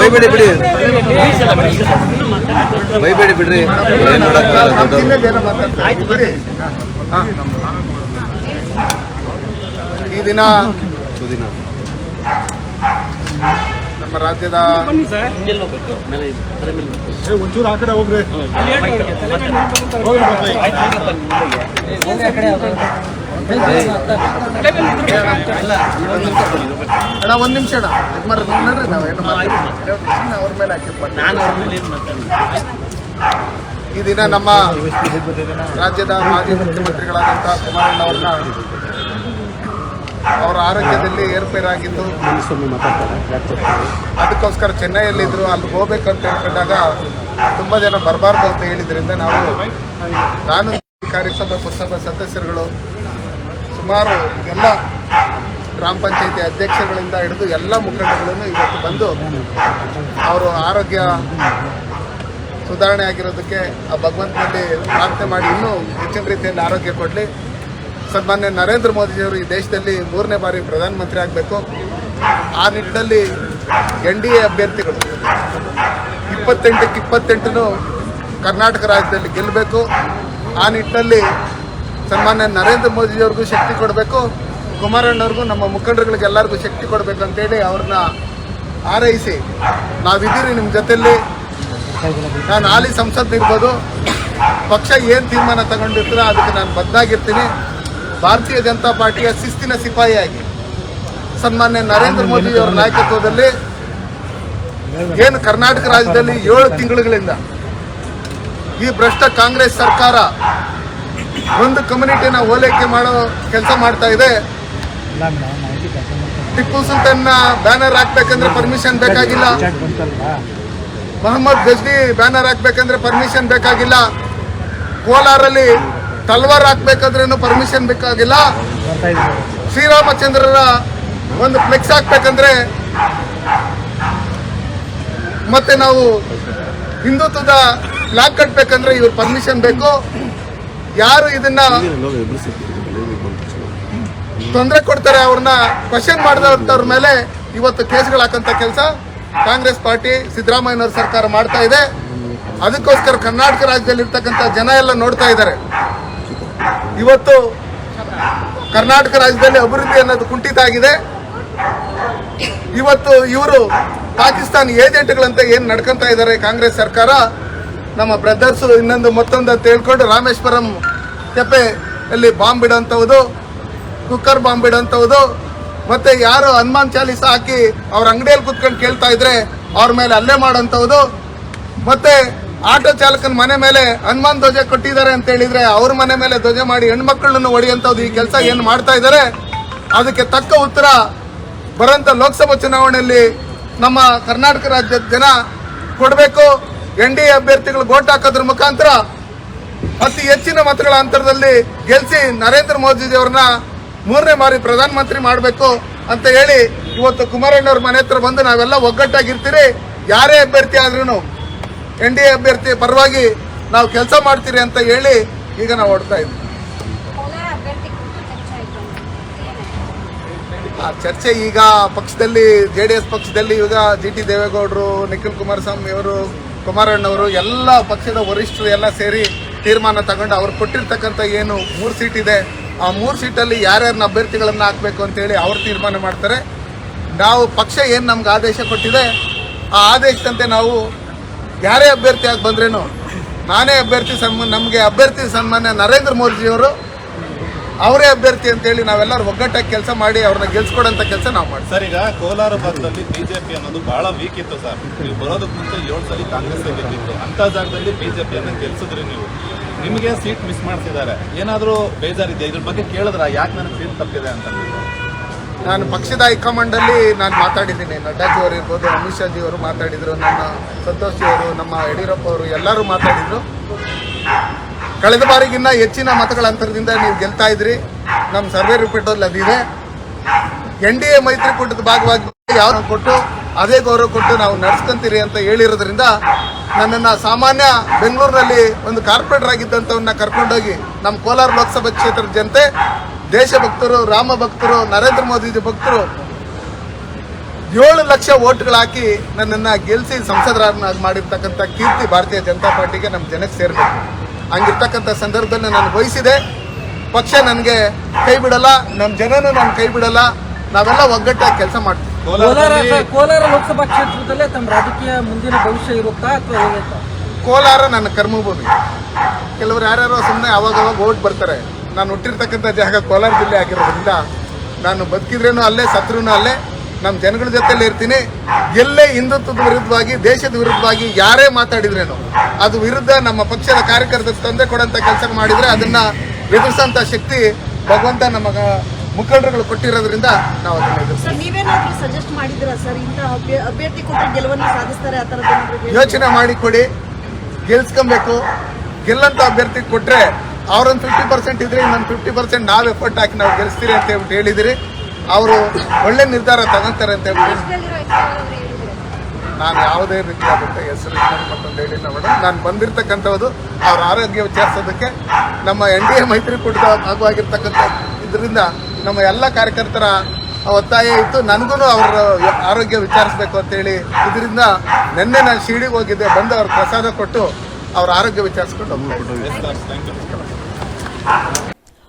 ಬೈಬೇಡಿ ಬಿಡಿ. ಬೈಬೇಡಿ ಬಿಡ್ರಿ. ಏನ್. ಈ ದಿನ ಸುದಿನ. ನಮ್ಮ ರಾಜ್ಯದ ಅಣ್ಣ ಒಂದ್ ನಿಮಿಷ ಅಣ್ಣ. ಮಾಡ್ರಿ, ನೋಡ್ರಿ ನಾವು ಏನು ಅವ್ರ ಮೇಲೆ ಈ ದಿನ ನಮ್ಮ ರಾಜ್ಯದ ಮಾಜಿ ಮುಖ್ಯಮಂತ್ರಿಗಳಾದಂತಹ ಕುಮಾರಣ್ಣವ್ರನ್ನ ಅವರ ಆರೋಗ್ಯದಲ್ಲಿ ಏರ್ಪೇರಾಗಿದ್ದು ಅದಕ್ಕೋಸ್ಕರ ಚೆನ್ನೈಯಲ್ಲಿದ್ದರು ಅಲ್ಲಿ ಹೋಗ್ಬೇಕಂತ ಹೇಳ್ಕೊಂಡಾಗ ತುಂಬ ಜನ ಬರಬಾರ್ದು ಅಂತ ಹೇಳಿದ್ರಿಂದ ನಾವು ನಾನು ಕಾರ್ಯಸಭಾ ಪುರಸಭಾ ಸದಸ್ಯರುಗಳು ಸುಮಾರು ಎಲ್ಲ ಗ್ರಾಮ ಪಂಚಾಯತಿ ಅಧ್ಯಕ್ಷಗಳಿಂದ ಹಿಡಿದು ಎಲ್ಲ ಮುಖಂಡಗಳನ್ನು ಇವತ್ತು ಬಂದು ಅವರು ಆರೋಗ್ಯ ಸುಧಾರಣೆ ಆಗಿರೋದಕ್ಕೆ ಆ ಭಗವಂತನಲ್ಲಿ ಪ್ರಾರ್ಥನೆ ಮಾಡಿ ಇನ್ನೂ ಹೆಚ್ಚಿನ ರೀತಿಯಲ್ಲಿ ಆರೋಗ್ಯ ಕೊಡಲಿ. ಸನ್ಮಾನ್ಯ ನರೇಂದ್ರ ಮೋದಿಜಿಯವರು ಈ ದೇಶದಲ್ಲಿ ಮೂರನೇ ಬಾರಿ ಪ್ರಧಾನಮಂತ್ರಿ ಆಗಬೇಕು. ಆ ನಿಟ್ಟಿನಲ್ಲಿ ಎನ್ ಡಿ ಎ ಅಭ್ಯರ್ಥಿಗಳು ಇಪ್ಪತ್ತೆಂಟಕ್ಕೆ ಇಪ್ಪತ್ತೆಂಟು ಕರ್ನಾಟಕ ರಾಜ್ಯದಲ್ಲಿ ಗೆಲ್ಲಬೇಕು. ಆ ನಿಟ್ಟಿನಲ್ಲಿ ಸನ್ಮಾನ್ಯ ನರೇಂದ್ರ ಮೋದಿಯವ್ರಿಗೂ ಶಕ್ತಿ ಕೊಡಬೇಕು. ಕುಮಾರಣ್ಣವ್ರಿಗೂ, ನಮ್ಮ ಮುಖಂಡರುಗಳಿಗೆ ಎಲ್ಲರಿಗೂ ಶಕ್ತಿ ಕೊಡಬೇಕು ಅಂತೇಳಿ ಅವ್ರನ್ನ ಆರೈಸಿ ನಾವಿದ್ದೀರಿ ನಿಮ್ಮ ಜೊತೆಯಲ್ಲಿ. ನಾನು ಹಾಲಿ ಸಂಸತ್ ಇರ್ಬೋದು. ಪಕ್ಷ ಏನು ತೀರ್ಮಾನ ತಗೊಂಡಿರ್ತೀರೋ ಅದಕ್ಕೆ ನಾನು ಬದ್ದಾಗಿರ್ತೀನಿ ಭಾರತೀಯ ಜನತಾ ಪಾರ್ಟಿಯ ಶಿಸ್ತಿನ ಸಿಪಾಯಿಯಾಗಿ. ಸನ್ಮಾನ್ಯ ನರೇಂದ್ರ ಮೋದಿ ಅವರ ನಾಯಕತ್ವದಲ್ಲಿ ಏನು ಕರ್ನಾಟಕ ರಾಜ್ಯದಲ್ಲಿ ಏಳು ತಿಂಗಳುಗಳಿಂದ ಈ ಭ್ರಷ್ಟ ಕಾಂಗ್ರೆಸ್ ಸರ್ಕಾರ ಒಂದು ಕಮ್ಯುನಿಟಿನ ಓಲೈಕೆ ಮಾಡೋ ಕೆಲಸ ಮಾಡ್ತಾ ಇದೆ. ಟಿಪ್ಪು ಸುಲ್ತಾನ್ನ ಬ್ಯಾನರ್ ಹಾಕ್ಬೇಕಂದ್ರೆ ಪರ್ಮಿಷನ್ ಬೇಕಾಗಿಲ್ಲ. ಮೊಹಮ್ಮದ್ ಗಜ್ನಿ ಬ್ಯಾನರ್ ಹಾಕ್ಬೇಕಂದ್ರೆ ಪರ್ಮಿಷನ್ ಬೇಕಾಗಿಲ್ಲ. ಕೋಲಾರಲ್ಲಿ ತಲ್ವಾರ್ ಹಾಕ್ಬೇಕಾದ್ರೂ ಪರ್ಮಿಷನ್ ಬೇಕಾಗಿಲ್ಲ. ಶ್ರೀರಾಮಚಂದ್ರರ ಒಂದು ಫ್ಲೆಕ್ಸ್ ಹಾಕ್ಬೇಕಂದ್ರೆ ಮತ್ತೆ ನಾವು ಹಿಂದುತ್ವದ ಲಾಕ್ ಕಟ್ಬೇಕಂದ್ರೆ ಇವ್ರ ಪರ್ಮಿಷನ್ ಬೇಕು. ಯಾರು ಇದನ್ನ ತೊಂದರೆ ಕೊಡ್ತಾರೆ ಅವ್ರನ್ನ ಕ್ವಶನ್ ಮಾಡಿದವ್ರ ಮೇಲೆ ಇವತ್ತು ಕೇಸ್ಗಳು ಹಾಕಂತ ಕೆಲಸ ಕಾಂಗ್ರೆಸ್ ಪಾರ್ಟಿ ಸಿದ್ದರಾಮಯ್ಯನವ್ರ ಸರ್ಕಾರ ಮಾಡ್ತಾ ಇದೆ. ಅದಕ್ಕೋಸ್ಕರ ಕರ್ನಾಟಕ ರಾಜ್ಯದಲ್ಲಿ ಇರ್ತಕ್ಕಂಥ ಜನ ಎಲ್ಲ ನೋಡ್ತಾ ಇದ್ದಾರೆ. ಇವತ್ತು ಕರ್ನಾಟಕ ರಾಜ್ಯದಲ್ಲಿ ಅಭಿವೃದ್ಧಿ ಅನ್ನೋದು ಕುಂಠಿತ ಆಗಿದೆ. ಇವತ್ತು ಇವರು ಪಾಕಿಸ್ತಾನ್ ಏಜೆಂಟ್ಗಳಂತೆ ಏನು ನಡ್ಕೊಂತ ಇದ್ದಾರೆ ಕಾಂಗ್ರೆಸ್ ಸರ್ಕಾರ ನಮ್ಮ ಬ್ರದರ್ಸ್ ಇನ್ನೊಂದು ಮತ್ತೊಂದು ಅಂತ ಹೇಳ್ಕೊಂಡು ರಾಮೇಶ್ವರಂ ತೆಪ್ಪೆ ಅಲ್ಲಿ ಬಾಂಬ್ ಬಿಡೋಂಥವ್ದು, ಕುಕ್ಕರ್ ಬಾಂಬ್ ಬಿಡೋಂಥವ್ದು, ಮತ್ತೆ ಯಾರು ಹನುಮಾನ್ ಚಾಲೀಸ ಹಾಕಿ ಅವ್ರ ಅಂಗಡಿಯಲ್ಲಿ ಕುತ್ಕೊಂಡು ಕೇಳ್ತಾ ಇದ್ರೆ ಅವ್ರ ಮೇಲೆ ಹಲ್ಲೆ ಮಾಡೋಂಥವ್ದು, ಮತ್ತೆ ಆಟೋ ಚಾಲಕನ ಮನೆ ಮೇಲೆ ಹನುಮಾನ್ ಧ್ವಜ ಕೊಟ್ಟಿದ್ದಾರೆ ಅಂತ ಹೇಳಿದ್ರೆ ಅವ್ರ ಮನೆ ಮೇಲೆ ಧ್ವಜ ಮಾಡಿ ಹೆಣ್ಮಕ್ಳನ್ನು ಹೊಡೆಯುವಂಥದ್ದು ಈ ಕೆಲಸ ಏನು ಮಾಡ್ತಾ ಇದ್ದಾರೆ ಅದಕ್ಕೆ ತಕ್ಕ ಉತ್ತರ ಬರೋಂಥ ಲೋಕಸಭಾ ಚುನಾವಣೆಯಲ್ಲಿ ನಮ್ಮ ಕರ್ನಾಟಕ ರಾಜ್ಯದ ಜನ ಕೊಡಬೇಕು. ಎನ್ ಡಿ ಎ ಅಭ್ಯರ್ಥಿಗಳು ಗೋಟ್ ಹಾಕೋದ್ರ ಮುಖಾಂತರ ಅತಿ ಹೆಚ್ಚಿನ ಮತಗಳ ಅಂತರದಲ್ಲಿ ಗೆಲ್ಲಿಸಿ ನರೇಂದ್ರ ಮೋದಿಜಿಯವ್ರನ್ನ ಮೂರನೇ ಬಾರಿ ಪ್ರಧಾನಮಂತ್ರಿ ಮಾಡಬೇಕು ಅಂತ ಹೇಳಿ ಇವತ್ತು ಕುಮಾರಣ್ಣವ್ರ ಮನೆ ಹತ್ರ ಬಂದು ನಾವೆಲ್ಲ ಒಗ್ಗಟ್ಟಾಗಿರ್ತೀರಿ. ಯಾರೇ ಅಭ್ಯರ್ಥಿ ಆದ್ರೂ ಎನ್ ಡಿ ಎ ಅಭ್ಯರ್ಥಿ ಪರವಾಗಿ ನಾವು ಕೆಲಸ ಮಾಡ್ತೀರಿ ಅಂತ ಹೇಳಿ ಈಗ ನಾವು ಹೊಡ್ತಾ ಇದ್ದೀವಿ ಆ ಚರ್ಚೆ ಈಗ ಪಕ್ಷದಲ್ಲಿ ಜೆ ಡಿ ಎಸ್ ಪಕ್ಷದಲ್ಲಿ ಈಗ ಜಿ ಟಿ ದೇವೇಗೌಡರು ನಿಖಿಲ್ ಕುಮಾರಸ್ವಾಮಿ ಅವರು ಕುಮಾರಣ್ಣವರು ಎಲ್ಲ ಪಕ್ಷದ ವರಿಷ್ಠರು ಎಲ್ಲ ಸೇರಿ ತೀರ್ಮಾನ ತಗೊಂಡು ಅವ್ರು ಕೊಟ್ಟಿರ್ತಕ್ಕಂಥ ಏನು ಮೂರು ಸೀಟ್ ಇದೆ, ಆ ಮೂರು ಸೀಟಲ್ಲಿ ಯಾರ್ಯಾರನ್ನ ಅಭ್ಯರ್ಥಿಗಳನ್ನು ಹಾಕಬೇಕು ಅಂತೇಳಿ ಅವ್ರು ತೀರ್ಮಾನ ಮಾಡ್ತಾರೆ. ನಾವು ಪಕ್ಷ ಏನು ನಮ್ಗೆ ಆದೇಶ ಕೊಟ್ಟಿದೆ, ಆ ಆದೇಶದಂತೆ ನಾವು ಯಾರೇ ಅಭ್ಯರ್ಥಿ ಆಗಿ ಬಂದ್ರೇನು ನಾನೇ ಅಭ್ಯರ್ಥಿ ಸನ್ಮಾನ ನಮಗೆ ಅಭ್ಯರ್ಥಿ ಸನ್ಮಾನ್ಯ ನರೇಂದ್ರ ಮೋದಿಜಿಯವರು ಅವರೇ ಅಭ್ಯರ್ಥಿ ಅಂತೇಳಿ ನಾವೆಲ್ಲರೂ ಒಗ್ಗಟ್ಟಾಗಿ ಕೆಲಸ ಮಾಡಿ ಅವ್ರನ್ನ ಗೆಲ್ಸ್ಕೊಡಂತ ಕೆಲಸ ನಾವು ಮಾಡಿ ಸರ್ ಈಗ ಕೋಲಾರ ಭಾಗದಲ್ಲಿ ಬಿಜೆಪಿ ಅನ್ನೋದು ಬಹಳ ವೀಕ್ ಇತ್ತು ಸರ್. ನೀವು ಬರೋದಕ್ಕೆ ಮುಂಚೆ ಏಳು ಸಲ ಕಾಂಗ್ರೆಸ್ ಗೆದ್ದಿತ್ತು. ಅಂತ ಜಾಗದಲ್ಲಿ ಬಿಜೆಪಿಯನ್ನು ಗೆಲ್ಸಿದ್ರಿ ನೀವು. ನಿಮಗೆ ಸೀಟ್ ಮಿಸ್ ಮಾಡ್ತಿದ್ದಾರೆ. ಏನಾದರೂ ಬೇಜಾರಿದೆ ಇದ್ರ ಬಗ್ಗೆ ಕೇಳಿದ್ರ? ಯಾಕೆ ನನಗೆ ಸೀಟ್ ತಪ್ಪಿದೆ ಅಂತ? ನಾನು ಪಕ್ಷದ ಹೈಕಮಾಂಡಲ್ಲಿ ನಾನು ಮಾತಾಡಿದ್ದೀನಿ. ನಡ್ಡಾಜಿ ಅವರು ಇರ್ಬೋದು ಅಮಿತ್ ಶಾಜಿ ಅವರು ಮಾತಾಡಿದ್ರು ನನ್ನ ಸಂತೋಷ್ ಜಿ ಅವರು ನಮ್ಮ ಯಡಿಯೂರಪ್ಪ ಅವರು ಎಲ್ಲರೂ ಮಾತಾಡಿದರು. ಕಳೆದ ಬಾರಿಗಿನ್ನ ಹೆಚ್ಚಿನ ಮತಗಳ ಅಂತರದಿಂದ ನೀವು ಗೆಲ್ತಾ ಇದ್ರಿ. ನಮ್ಮ ಸರ್ವೆ ರಿಪೋರ್ಟಲ್ಲಿ ಅದಿದೆ ಎನ್ ಡಿ ಎ ಮೈತ್ರಿಕೂಟದ ಭಾಗವಾಗಿ ಯಾವ ಕೊಟ್ಟು ಅದೇ ಗೌರವ ಕೊಟ್ಟು ನಾವು ನಡೆಸ್ಕೊಂತೀರಿ ಅಂತ ಹೇಳಿರೋದ್ರಿಂದ ನನ್ನನ್ನು ಸಾಮಾನ್ಯ ಬೆಂಗಳೂರಿನಲ್ಲಿ ಒಂದು ಕಾರ್ಪೊರೇಟರ್ ಆಗಿದ್ದಂಥವನ್ನ ಕರ್ಕೊಂಡೋಗಿ ನಮ್ಮ ಕೋಲಾರ ಲೋಕಸಭಾ ಕ್ಷೇತ್ರದ ಜನತೆ ದೇಶಭಕ್ತರು ರಾಮ ಭಕ್ತರು, ನರೇಂದ್ರ ಮೋದಿಜಿ ಭಕ್ತರು ಏಳು ಲಕ್ಷ ಓಟ್ಗಳು ಹಾಕಿ ನನ್ನನ್ನು ಗೆಲ್ಲಿಸಿ ಸಂಸದರನ್ನಾಗಿ ಮಾಡಿರ್ತಕ್ಕಂಥ ಕೀರ್ತಿ ಭಾರತೀಯ ಜನತಾ ಪಾರ್ಟಿಗೆ ನಮ್ಮ ಜನಕ್ಕೆ ಸೇರಬೇಕು. ಹಂಗಿರ್ತಕ್ಕಂಥ ಸಂದರ್ಭದಲ್ಲಿ ನಾನು ಬಯಸಿದೆ ಪಕ್ಷ ನನಗೆ ಕೈ ಬಿಡಲ್ಲ ನಮ್ಮ ಜನನ ನಾನು ಕೈ ಬಿಡಲ್ಲ ನಾವೆಲ್ಲ ಒಗ್ಗಟ್ಟಾಗಿ ಕೆಲಸ ಮಾಡ್ತೀವಿ. ಕೋಲಾರ ಕೋಲಾರ ಲೋಕಸಭಾ ಕ್ಷೇತ್ರದಲ್ಲೇ ತಮ್ಮ ರಾಜಕೀಯ ಮುಂದಿನ ಭವಿಷ್ಯ ಇರುತ್ತಾ ಅಥವಾ ಕೋಲಾರ ನನ್ನ ಕರ್ಮಭೂಮಿ. ಕೆಲವರು ಯಾರ್ಯಾರೋ ಸುಮ್ಮನೆ ಅವಾಗವಾಗ ಅವಾಗ ಓಟ್ ಬರ್ತಾರೆ. ನಾನು ಹುಟ್ಟಿರ್ತಕ್ಕಂಥ ಜಾಗ ಕೋಲಾರ ಜಿಲ್ಲೆ ಆಗಿರೋದ್ರಿಂದ ನಾನು ಬದುಕಿದ್ರೇನು ಅಲ್ಲೇ ಸತ್ರೂ ಅಲ್ಲೇ ನಮ್ಮ ಜನಗಳ ಜೊತೆಲಿ ಇರ್ತೀನಿ. ಎಲ್ಲೇ ಹಿಂದುತ್ವದ ವಿರುದ್ಧವಾಗಿ ದೇಶದ ವಿರುದ್ಧವಾಗಿ ಯಾರೇ ಮಾತಾಡಿದ್ರೇನು ಅದು ವಿರುದ್ಧ ನಮ್ಮ ಪಕ್ಷದ ಕಾರ್ಯಕರ್ತರ ತಂದೆ ಕೊಡಂತ ಕೆಲಸ ಮಾಡಿದ್ರೆ ಅದನ್ನ ಎದುರಿಸೋಂಥ ಶಕ್ತಿ ಭಗವಂತ ನಮಗ ಮುಖಂಡರುಗಳು ಕೊಟ್ಟಿರೋದ್ರಿಂದ ನಾವು ಅದನ್ನ ಎದುರಿಸ್ತೀವಿ. ಸರ್ ನೀವೇನಾದ್ರೂ ಸಜೆಸ್ಟ್ ಸರ್ ಇಂಥ ಅಭ್ಯರ್ಥಿ ಕೊಟ್ಟರೆ ಗೆಲುವನ್ನು ಸಾಧಿಸ್ತಾರೆ ಆ ಥರದ್ದು ಯೋಚನೆ ಮಾಡಿ ಕೊಡಿ ಗೆಲ್ಸ್ಕೊಬೇಕು. ಗೆಲ್ಲಂತ ಅಭ್ಯರ್ಥಿ ಕೊಟ್ರೆ ಅವ್ರೊಂದು ಫಿಫ್ಟಿ ಪರ್ಸೆಂಟ್ ಇದ್ರೆ ಇನ್ನೊಂದು ಫಿಫ್ಟಿ ಪರ್ಸೆಂಟ್ ನಾವು ಎಫರ್ಟ್ ಹಾಕಿ ನಾವು ಗೆಲ್ಲಿಸ್ತೀರಿ ಅಂತ ಹೇಳ್ಬಿಟ್ಟು ಹೇಳಿದಿರಿ. ಅವರು ಒಳ್ಳೆ ನಿರ್ಧಾರ ತಗೊಂತಾರೆ ಅಂತ ಹೇಳ್ಬಿಟ್ಟು ನಾನು ಯಾವುದೇ ರೀತಿಯಾದಂಥ ಹೆಸರು ಮತ್ತೊಂದು ಹೇಳಿಲ್ಲ ಮೇಡಮ್. ನಾನು ಬಂದಿರತಕ್ಕಂಥದ್ದು ಅವ್ರ ಆರೋಗ್ಯ ವಿಚಾರಿಸೋದಕ್ಕೆ ನಮ್ಮ ಎನ್ ಡಿ ಎ ಮೈತ್ರಿಕೂಟದ ಭಾಗವಾಗಿರ್ತಕ್ಕಂಥ ಇದರಿಂದ ನಮ್ಮ ಎಲ್ಲ ಕಾರ್ಯಕರ್ತರ ಒತ್ತಾಯ ಇತ್ತು. ನನಗೂ ಅವರ ಆರೋಗ್ಯ ವಿಚಾರಿಸಬೇಕು ಅಂತೇಳಿ ಇದರಿಂದ ನಿನ್ನೆ ನಾನು ಶಿರಡಿಗೆ ಹೋಗಿದ್ದೆ. ಬಂದು ಅವ್ರ ಪ್ರಸಾದ ಕೊಟ್ಟು ಅವ್ರ ಆರೋಗ್ಯ ವಿಚಾರಿಸ್ಕೊಂಡು ಹೋಗ್ಬಿಟ್ಟು.